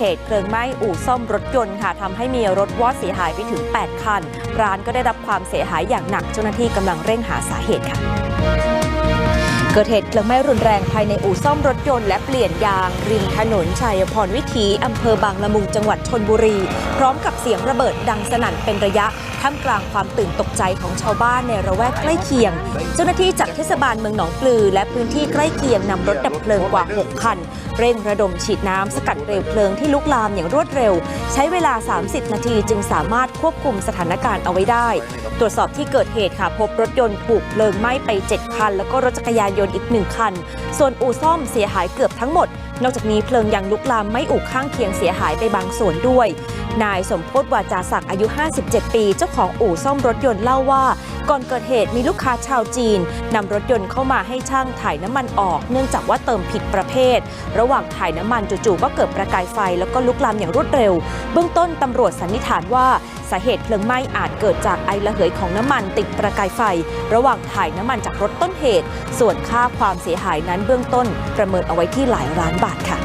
เหตุเพลิงไหม้อู่ซ่อมรถยนต์ค่ะทำให้มีรถวอดเสียหายไปถึง 8 คัน ร้านก็ได้รับความเสียหายอย่างหนักเจ้าหน้าที่กำลังเร่งหาสาเหตุค่ะ เกิดเหตุเพลิงไหม้รุนแรงภายในอู่ซ่อมรถยนต์และเปลี่ยนยาง ริมถนนชัยพรวิถีอำเภอบางละมุงจังหวัดชนบุรี พร้อมกับเสียงระเบิดดังสนั่นเป็นระยะ ท่ามกลางความตื่นตกใจของชาวบ้านในระแวกใกล้เคียง เจ้าหน้าที่จากเทศบาลเมืองหนองปลือ และพื้นที่ใกล้เคียงนำรถดับเพลิงกว่า 6 คัน เร่งระดมฉีดน้ำสกัดเปลวเพลิงที่ลุกลามอย่างรวดเร็ว ใช้เวลา 30 นาทีจึงสามารถควบคุมสถานการณ์เอาไว้ได้ ตรวจสอบที่เกิดเหตุค่ะพบรถยนต์ถูกเพลิงไหม้ไป 7 คัน แล้วก็รถจักรยานยนต์อีก 1 คัน ส่วนอู่ซ่อมเสียหายเกือบทั้งหมด นอกจากนี้เพลิงยังลุกลามไม่อู่ข้างเคียงเสียหายไปบางส่วนด้วย นายสมพศวาจาศักดิ์อายุ 57 ปีเจ้าของอู่ซ่อมรถยนต์เล่าว่า ก่อนเกิดเหตุมีลูกค้าชาวจีนนำรถยนต์เข้ามาให้ช่างถ่ายน้ำมันออก เนื่องจากว่าเติมผิดประเภท ระหว่างถ่ายน้ำมันจู่ๆก็เกิดประกายไฟ แล้วก็ลุกลามอย่างรวดเร็ว เบื้องต้นตำรวจสันนิษฐานว่าสาเหตุเพลิงไหม้อาจเกิดจากไอระเหยของน้ำมันติดประกายไฟ ระหว่างถ่ายน้ำมันจากรถต้นเหตุ ส่วนค่าความเสียหายนั้นเบื้องต้นประเมินเอาไว้ที่หลายล้านบาทค่ะ